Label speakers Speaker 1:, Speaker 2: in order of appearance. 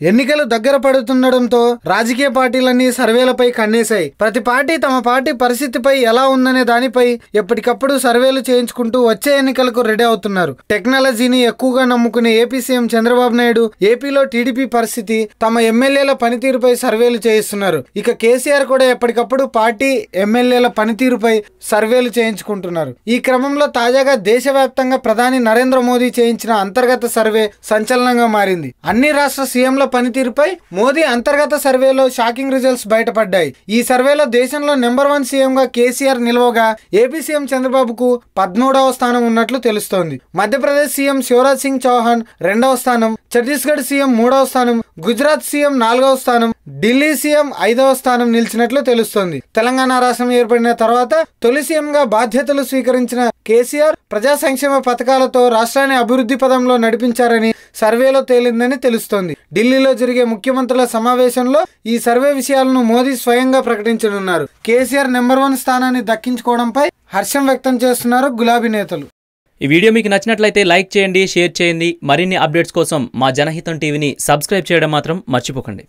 Speaker 1: ఎన్నికలు దగ్గర పడుతుండటంతో రాజకీయ పార్టీలన్నీ సర్వేలపై కన్నేశాయి. ప్రతి పార్టీ తమ పార్టీ పరిస్థితిపై ఎలా ఉందనే దానిపై ఎప్పటికప్పుడు సర్వేలు చేయించుకుంటూ వచ్చే ఎన్నికలకు రెడీ అవుతున్నారు. టెక్నాలజీని ఎక్కువగా నమ్ముకునే ఏపీ సీఎం చంద్రబాబు నాయుడు ఏపీలో టీడీపీ పరిస్థితి తమ ఎమ్మెల్యేల పనితీరుపై సర్వేలు చేయిస్తున్నారు. ఇక కేసీఆర్ కూడా ఎప్పటికప్పుడు పార్టీ ఎమ్మెల్యేల పనితీరుపై సర్వేలు చేయించుకుంటున్నారు. ఈ క్రమంలో తాజాగా దేశవ్యాప్తంగా ప్రధాని నరేంద్ర మోదీ చేయించిన అంతర్గత సర్వే సంచలనంగా మారింది. అన్ని రాష్ట్ర సీఎంల పనితీరుపై మోదీ అంతర్గత సర్వేలో షాకింగ్ రిజల్ట్స్ బయటపడ్డాయి. ఈ సర్వేలో దేశంలో నెంబర్ వన్ సీఎంగా కేసీఆర్ నిలవగా ఏపీ సీఎం చంద్రబాబుకు పదమూడవ స్థానం ఉన్నట్లు తెలుస్తోంది. మధ్యప్రదేశ్ సీఎం శివరాజ్ సింగ్ చౌహాన్ రెండవ స్థానం ఛత్తీస్గఢ్ సీఎం మూడవ స్థానం గుజరాత్ సీఎం నాలుగవ స్థానం ఢిల్లీ సీఎం ఐదవ స్థానం నిలిచినట్లు తెలుస్తోంది. తెలంగాణ రాష్ట్రం ఏర్పడిన తర్వాత తొలి సీఎంగా బాధ్యతలు స్వీకరించిన కేసీఆర్ ప్రజా సంక్షేమ పథకాలతో రాష్ట్రాన్ని అభివృద్ధి పదంలో నడిపించారని సర్వేలో తేలిందని తెలుస్తోంది. ఢిల్లీలో జరిగే ముఖ్యమంత్రుల సమావేశంలో ఈ సర్వే విషయాలను మోదీ స్వయంగా ప్రకటించనున్నారు. కేసీఆర్ నెంబర్ వన్ స్థానాన్ని దక్కించుకోవడంపై హర్షం వ్యక్తం చేస్తున్నారు గులాబీ నేతలు.
Speaker 2: ఈ వీడియో మీకు నచ్చినట్లయితే లైక్ చేయండి షేర్ చేయండి. మరిన్ని అప్డేట్స్ కోసం మా జనహితం టీవీని సబ్స్క్రైబ్ చేయడం మాత్రం మర్చిపోకండి.